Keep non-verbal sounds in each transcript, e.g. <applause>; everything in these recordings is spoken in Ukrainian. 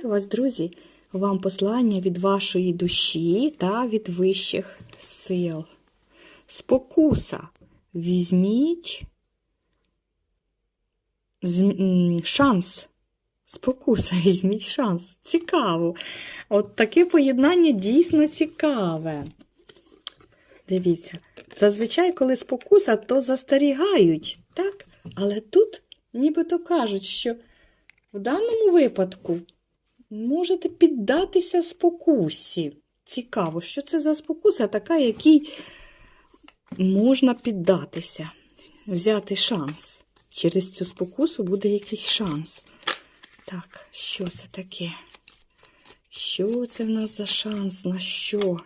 Вітаю вас, друзі! Вам послання від вашої душі та від вищих сил. Спокуса. Візьміть шанс. Спокуса, <laughs> візьміть шанс. Цікаво. От таке поєднання дійсно цікаве. Дивіться, зазвичай, коли спокуса, то застерігають, так? Але тут нібито кажуть, що в даному випадку можете піддатися спокусі. Цікаво, що це за спокуса така, якій можна піддатися, взяти шанс. Через цю спокусу буде якийсь шанс. Так, що це таке? Що це в нас за шанс? На що?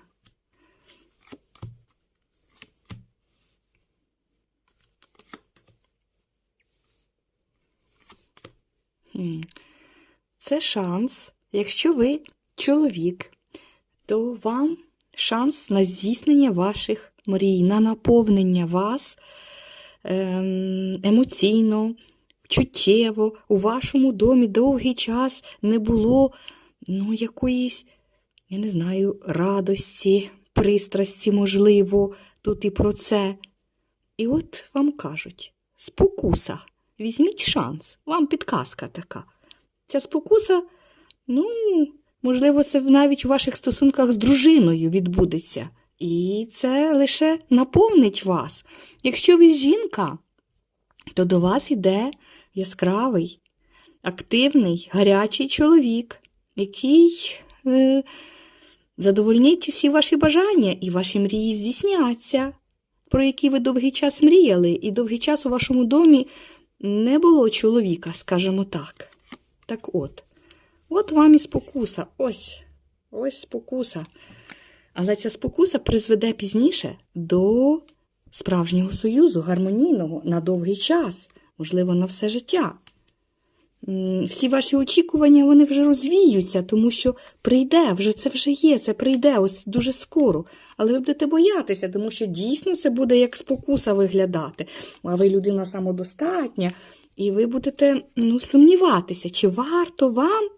Це шанс. Якщо ви чоловік, то вам шанс на здійснення ваших мрій, на наповнення вас ем, емоційно, чуттєво. У вашому домі довгий час не було ну, якоїсь, я не знаю, радості, пристрасті, можливо, тут і про це. І от вам кажуть: спокуса, візьміть шанс, вам підказка така. Ця спокуса, ну, можливо, це навіть у ваших стосунках з дружиною відбудеться. І це лише наповнить вас. Якщо ви жінка, то до вас іде яскравий, активний, гарячий чоловік, який е, задовольнить усі ваші бажання і ваші мрії здійсняться, про які ви довгий час мріяли, і довгий час у вашому домі не було чоловіка, скажімо так. Так от, от вам і спокуса. Ось, ось спокуса. Але ця спокуса призведе пізніше до справжнього союзу, гармонійного на довгий час, можливо, на все життя. Всі ваші очікування вони вже розвіються, тому що прийде, вже це вже є, це прийде ось дуже скоро. Але ви будете боятися, тому що дійсно це буде як спокуса виглядати. А ви людина самодостатня, і ви будете ну, сумніватися, чи варто вам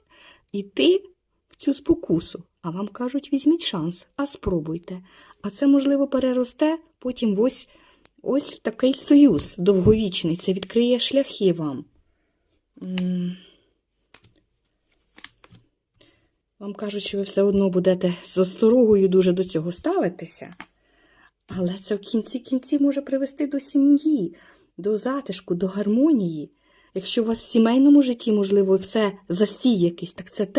іти в цю спокусу. А вам кажуть, візьміть шанс, а спробуйте. А це, можливо, переросте потім ось, ось в такий союз довговічний. Це відкриє шляхи вам. Вам кажуть, що ви все одно будете з осторогою дуже до цього ставитися. Але це в кінці кінці може привести до сім'ї, до затишку, до гармонії. Якщо у вас в сімейному житті, можливо, все застій якийсь, так це те.